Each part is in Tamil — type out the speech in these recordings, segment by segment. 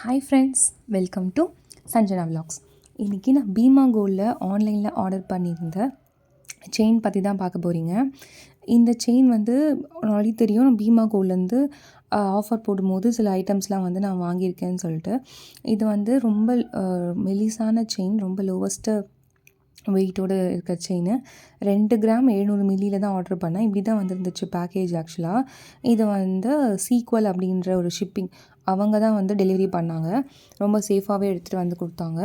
Hi friends welcome to Sanjana vlogs இன்றைக்கி நான் பீமா கோல்டில் ஆன்லைனில் ஆர்டர் பண்ணியிருந்த செயின் பற்றி தான் பார்க்க போகிறீங்க இந்த செயின் வந்து ஆல்ரெடி தெரியும். நான் பீமா கோல்ட்லேருந்து ஆஃபர் போடும்போது சில ஐட்டம்ஸ்லாம் வந்து நான் வாங்கியிருக்கேன்னு சொல்லிட்டு. இது வந்து ரொம்ப மெலிசான செயின் ரொம்ப லோவஸ்ட்டு வெயிட்டோடு இருக்க செயின் ரெண்டு கிராம் எழுநூறு மில்லியில் தான் ஆர்டர் பண்ணேன். இப்படி தான் வந்துருந்துச்சு பேக்கேஜ் ஆக்சுவலாக இது வந்து சீக்வல் அப்படின்ற ஒரு ஷிப்பிங் அவங்க தான் வந்து டெலிவரி பண்ணாங்க. ரொம்ப சேஃபாகவே எடுத்துகிட்டு வந்து கொடுத்தாங்க.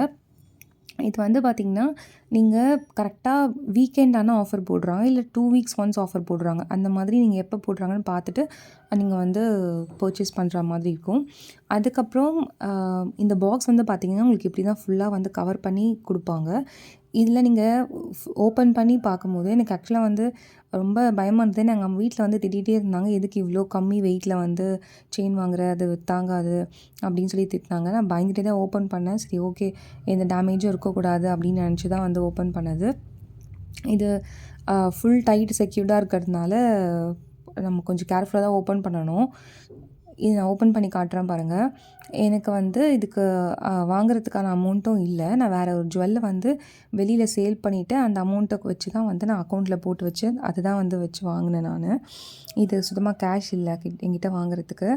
இது வந்து பார்த்திங்கன்னா நீங்கள் கரெக்டாக வீக்கெண்ட் ஆனால் ஆஃபர் போடுறாங்க இல்லை டூ வீக்ஸ் ஒன்ஸ் ஆஃபர் போடுறாங்க. அந்த மாதிரி நீங்கள் எப்போ போடுறாங்கன்னு பார்த்துட்டு நீங்கள் வந்து பர்ச்சேஸ் பண்ணுற மாதிரி இருக்கும். அதுக்கப்புறம் இந்த பாக்ஸ் வந்து பார்த்திங்கன்னா உங்களுக்கு இப்படி தான் ஃபுல்லாக வந்து கவர் பண்ணி கொடுப்பாங்க. இதில் நீங்கள் ஓப்பன் பண்ணி பார்க்கும்போது எனக்கு ஆக்சுவலாக வந்து ரொம்ப பயமாக இருந்தது. நாங்கள் வீட்டில் வந்து திட்டிகிட்டே இருந்தாங்க. எதுக்கு இவ்வளோ கம்மி வெயிட்டில் வந்து செயின் வாங்குற? அது தாங்காது. அப்படின்னு சொல்லி திட்டினாங்க. நான் பயந்துகிட்டே தான் ஓப்பன் பண்ணேன். சரி ஓகே. எந்த டேமேஜும் இருக்கக்கூடாது அப்படின்னு நினச்சி தான் வந்து ஓப்பன் பண்ணது. இது ஃபுல் டைட் செக்யூர்டாக இருக்கிறதுனால நம்ம கொஞ்சம் கேர்ஃபுல்லாக தான் ஓப்பன் பண்ணணும். இது நான் ஓப்பன் பண்ணி காட்டுறேன் பாருங்கள் எனக்கு வந்து இதுக்கு வாங்குறதுக்கான அமௌண்ட்டும் இல்லை. நான் வேறு ஒரு ஜுவல்லை வந்து வெளியில் சேல் பண்ணிவிட்டு அந்த அமௌண்ட்டை வச்சு தான் வந்து நான் அக்கௌண்ட்டில் போட்டு வச்சு அதுதான் வந்து வச்சு வாங்கினேன் நான். இது சுத்தமாக கேஷ் இல்லை என்கிட்ட வாங்குறதுக்கு.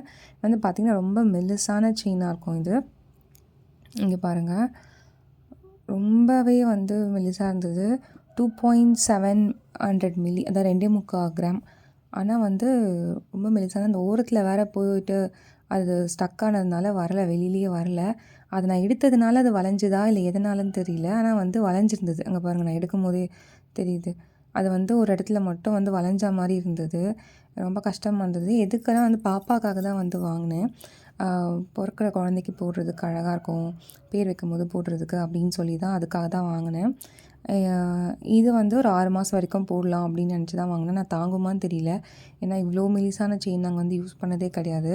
வந்து பார்த்திங்கன்னா ரொம்ப மெல்லுசான செயினாக இருக்கும் இது. இங்கே பாருங்கள் ரொம்பவே வந்து மெல்லுசாக இருந்தது. Two point seven hundred milli அதான் ரெண்டே முக்கால் கிராம். ஆனால் வந்து ரொம்ப மெலிசான அந்த ஓரத்தில் வேறு போயிட்டு அது ஸ்டக் ஆனதுனால வரலை வெளியிலேயே வரல. அதை நான் எடுத்ததுனால அது வளைஞ்சுதா இல்லை எதனாலன்னு தெரியல. ஆனால் வந்து வளைஞ்சிருந்தது. அங்கே பாருங்கள் நான் எடுக்கும் போதே தெரியுது. அது வந்து ஒரு இடத்துல மட்டும் வந்து வளைஞ்சா மாதிரி இருந்தது. ரொம்ப கஷ்டமாக இருந்தது. எதுக்கெல்லாம் வந்து பாப்பாக்காக தான் வந்து வாங்கினேன். பிறக்கிற குழந்தைக்கு போடுறதுக்கு அழகாக இருக்கும். பேர் வைக்கும்போது போடுறதுக்கு அப்படின்னு சொல்லி தான் அதுக்காக தான் வாங்கினேன். இது வந்து ஒரு ஆறு மாதம் வரைக்கும் போடலாம் அப்படின்னு நினச்சி தான் வாங்கினேன். நான் தாங்குமான்னு தெரியல. ஏன்னா இவ்வளோ மெலிசான செயின் நாங்கள் வந்து யூஸ் பண்ணதே கிடையாது.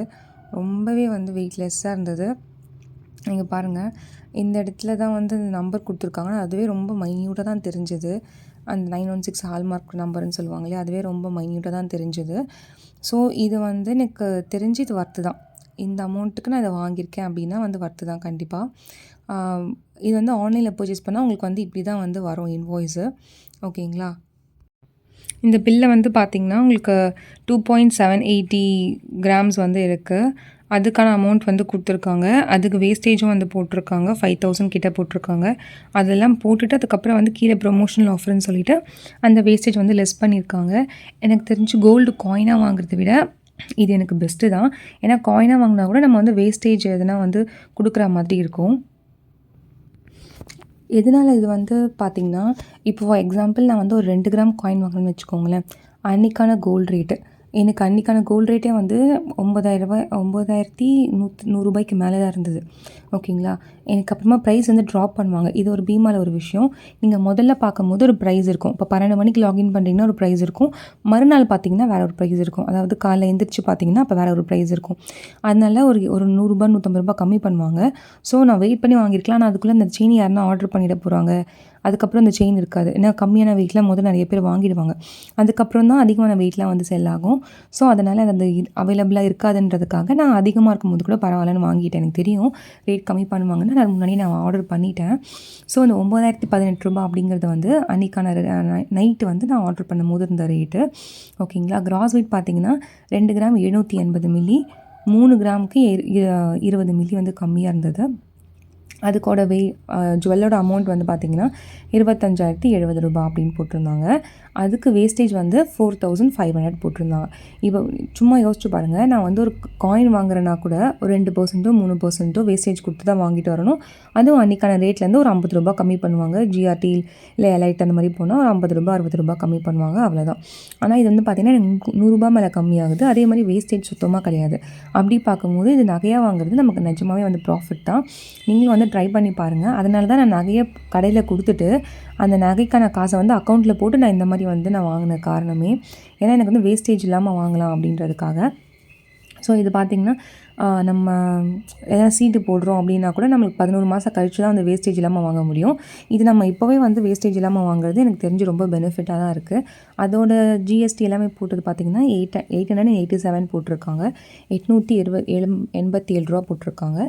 ரொம்பவே வந்து வெயிட்லெஸ்ஸாக இருந்தது. நீங்கள் பாருங்கள் இந்த இடத்துல தான் வந்து நம்பர் கொடுத்துருக்காங்க. அதுவே ரொம்ப மைன்யூட்டாக தான் தெரிஞ்சுது. அந்த நைன் ஒன் சிக்ஸ் ஹால்மார்க் நம்பர்னு சொல்லுவாங்களே அதுவே ரொம்ப மைன்யூட்டாக தான் தெரிஞ்சுது. ஸோ இது வந்து எனக்கு தெரிஞ்சு இது ஒர்த்து தான். இந்த அமௌண்ட்டுக்கு நான் இதை வாங்கியிருக்கேன் அப்படின்னா வந்து ஒர்த்து தான் கண்டிப்பாக இது வந்து ஆன்லைனில் பர்ச்சேஸ் பண்ணால் உங்களுக்கு வந்து இப்படி தான் வந்து வரும் இன்வாய்ஸு ஓகேங்களா? இந்த பில்லை வந்து பார்த்திங்கன்னா உங்களுக்கு two point seven eighty grams வந்து இருக்குது அதுக்கான அமௌண்ட் வந்து கொடுத்துருக்காங்க. அதுக்கு வேஸ்டேஜும் வந்து போட்டிருக்காங்க. ஃபைவ் தௌசண்ட் கிட்டே போட்டிருக்காங்க. அதெல்லாம் போட்டுட்டு அதுக்கப்புறம் வந்து கீழே ப்ரொமோஷனல் ஆஃபர்னு சொல்லிவிட்டு அந்த வேஸ்டேஜ் வந்து லெஸ் பண்ணியிருக்காங்க. எனக்கு தெரிஞ்சு கோல்டு காயினாக வாங்குறத விட இது எனக்கு பெஸ்ட்டு தான். ஏன்னா காயினாக வாங்கினா கூட நம்ம வந்து வேஸ்டேஜ் எதுனா வந்து கொடுக்குற மாதிரி இருக்கும். எதனால் இது வந்து பார்த்திங்கன்னா இப்போ ஃபார் எக்ஸாம்பிள் நான் வந்து ஒரு ரெண்டு கிராம் காயின் வாங்கணும்னு வச்சுக்கோங்களேன். அன்றைக்கான கோல்டு ரேட்டு எனக்கு அன்றைக்கான கோல்டு ரேட்டே வந்து ஒம்பதாயிரரூபா ஒம்பதாயிரத்தி நூத் நூறுரூபாய்க்கு மேலே தான் இருந்தது. ஓகேங்களா எனக்கு அப்புறமா ப்ரைஸ் வந்து ட்ராப் பண்ணுவாங்க. இது ஒரு பீமாவில் ஒரு விஷயம். நீங்கள் முதல்ல பார்க்கும்போது ஒரு ப்ரைஸ் இருக்கும். இப்போ பன்னெண்டு மணிக்கு லாகின் பண்ணுறீங்கன்னா ஒரு ப்ரைஸ் இருக்கும். மறுநாள் பார்த்தீங்கன்னா வேறு ஒரு ப்ரைஸ் இருக்கும். அதாவது காலைல எந்திரிச்சு பார்த்தீங்கன்னா அப்போ வேறு ஒரு ப்ரைஸ் இருக்கும். அதனால ஒரு ஒரு நூறுரூபா நூற்றம்பது ரூபா கம்மி பண்ணுவாங்க. ஸோ நான் வெயிட் பண்ணி வாங்கியிருக்கலாம். ஆனால் அதுக்குள்ளே அந்த சீனி யாருன்னா ஆர்டர் பண்ணிட போகிறாங்க அதுக்கப்புறம் அந்த செயின் இருக்காது. ஏன்னா கம்மியான வெயிட்லாம் முதல் நிறைய பேர் வாங்கிடுவாங்க. அதுக்கப்புறம் தான் அதிகமான வெயிட்லாம் வந்து செல் ஆகும். ஸோ அதனால் அது அந்த அவைலபிளாக இருக்காதுன்றதுக்காக நான் அதிகமாக இருக்கும்போது கூட பரவாயில்லன்னு வாங்கிட்டேன். எனக்கு தெரியும். ரேட் கம்மி பண்ணுவாங்கன்னு நான் முன்னாடி நான் ஆர்டர் பண்ணிட்டேன். ஸோ அந்த ஒம்பதாயிரத்தி பதினெட்டு ரூபா அப்படிங்கிறது வந்து அன்றைக்கான நைட்டு வந்து நான் ஆர்டர் பண்ணும்போது இருந்த ரேட்டு ஓகேங்களா கிராஸ் வெயிட் பார்த்தீங்கன்னா ரெண்டு கிராம் எழுநூற்றி எண்பது மில்லி மூணு கிராமுக்கு இருபது மில்லி வந்து கம்மியாக இருந்தது. அதுக்கோட வெய் ஜுவல்லோட அமௌண்ட் வந்து பார்த்திங்கன்னா இருபத்தஞ்சாயிரத்தி எழுபது ரூபா அப்படின்னு போட்டிருந்தாங்க. அதுக்கு வேஸ்டேஜ் வந்து ஃபோர் தௌசண்ட் ஃபைவ் ஹண்ட்ரட் போட்டிருந்தாங்க. இப்போ சும்மா யோசிச்சு பாருங்கள் நான் வந்து ஒரு காயின் வாங்குறேன்னா கூட ஒரு ரெண்டு பர்சன்ட்டோ மூணு பர்சன்ட்டோ வேஸ்டேஜ் கொடுத்து தான் வாங்கிட்டு வரணும். அதுவும் அன்றைக்கான ரேட்லேருந்து ஒரு ஐம்பது ரூபா கம்மி பண்ணுவாங்க. ஜிஆர்டி இல்லை எலைட் அந்த மாதிரி போனால் ஒரு ஐம்பது ரூபா அறுபது ரூபா கம்மி பண்ணுவாங்க அவ்வளோதான் ஆனால் இது வந்து பார்த்திங்கன்னா நூறுரூபா மேலே கம்மியாகுது. அதே மாதிரி வேஸ்டேஜ் சுத்தமாக கிடையாது. அப்படி பார்க்கும்போது இது நகையாக வாங்குறது நமக்கு நிஜமாகவே வந்து ப்ராஃபிட் தான். நீங்களும் வந்து ட்ரை பண்ணி பாருங்கள் அதனால தான் நான் நகையை கடையில் கொடுத்துட்டு அந்த நகைக்கான காசை வந்து அக்கௌண்ட்டில் போட்டு நான் இந்த மாதிரி வந்து நான் வாங்கின காரணமே. ஏன்னா எனக்கு வந்து வேஸ்டேஜ் இல்லாமல் வாங்கலாம் அப்படின்றதுக்காக. ஸோ இது பார்த்திங்கன்னா நம்ம எதனா சீட்டு போடுறோம் அப்படின்னா கூட நம்மளுக்கு பதினோரு மாதம் கழிச்சு தான் அந்த வேஸ்டேஜ் இல்லாமல் வாங்க முடியும். இது நம்ம இப்போவே வந்து வேஸ்டேஜ் இல்லாமல் வாங்குறது எனக்கு தெரிஞ்சு ரொம்ப பெனிஃபிட்டாக தான் இருக்குது அதோட ஜிஎஸ்டி எல்லாமே போட்டது பார்த்திங்கன்னா eight eight hundred eighty seven போட்டிருக்காங்க. எட்நூற்றி இருபது எழு எண்பத்தி ஏழு ரூபா போட்டிருக்காங்க.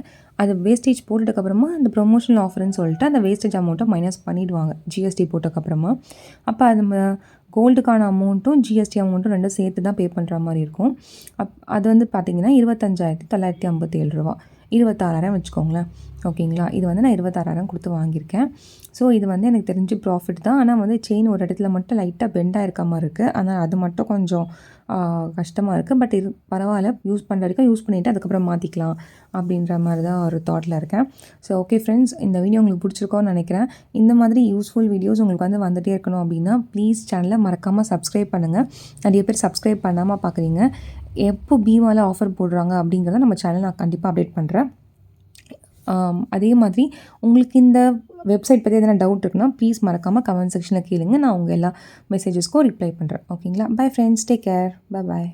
அது வேஸ்டேஜ் போட்டதுக்கப்புறமா அந்த ப்ரொமோஷனல் ஆஃபர்னு சொல்லிட்டு அந்த வேஸ்டேஜ் அமௌண்ட்டை மைனஸ் பண்ணிவிடுவாங்க ஜிஎஸ்டி போட்டதுக்கப்புறமா. அப்போ அது கோல்டுக்கான அமௌண்ட்டும் ஜிஎஸ்டி அமௌண்ட்டும் ரெண்டும் சேர்த்து தான் பே பண்ணுற மாதிரி இருக்கும். அப் அது வந்து பார்த்திங்கன்னா இருபத்தஞ்சாயிரத்தி தொள்ளாயிரத்தி ஐம்பத்தேழு ரூபா. இருபத்தாறாயிரம் வச்சுக்கோங்களேன். ஓகேங்களா? இது வந்து நான் இருபத்தாறாயிரம் கொடுத்து வாங்கியிருக்கேன். ஸோ இது வந்து எனக்கு தெரிஞ்சு ப்ராஃபிட் தான். ஆனால் வந்து செயின் ஒரு இடத்துல மட்டும் லைட்டாக பெண்டாக இருக்க மாதிரி இருக்குது ஆனால் அது மட்டும் கொஞ்சம் கஷ்டமாக இருக்குது பட் இது பரவாயில்ல. யூஸ் பண்ணுற வரைக்கும் யூஸ் பண்ணிவிட்டு அதுக்கப்புறம் மாற்றிக்கலாம் அப்படின்ற மாதிரி தான் ஒரு தாட்டில் இருக்கேன். ஸோ ஓகே ஃப்ரெண்ட்ஸ் இந்த வீடியோ உங்களுக்கு பிடிச்சிருக்கோன்னு நினைக்கிறேன். இந்த மாதிரி யூஸ்ஃபுல் வீடியோஸ் உங்களுக்கு வந்து வந்துகிட்டே இருக்கணும் அப்படின்னா ப்ளீஸ் சேனலை மறக்காமல் சப்ஸ்கிரைப் பண்ணுங்கள் நிறைய பேர் சப்ஸ்கிரைப் பண்ணாமல் பார்க்குறீங்க. எப்போ பீமாவில் ஆஃபர் போடுறாங்க அப்படிங்கிறத நம்ம சேனல் நான் கண்டிப்பாக அப்டேட் பண்ணுறேன் அதே மாதிரி உங்களுக்கு இந்த வெப்சைட் பற்றி எதனா டவுட் இருக்குன்னா ப்ளீஸ் மறக்காமல் கமெண்ட் செக்ஷனில் கேளுங்க. நான் உங்கள் எல்லா மெசேஜஸ்க்கும் ரிப்ளை பண்ணுறேன் ஓகேங்களா bye friends take care bye bye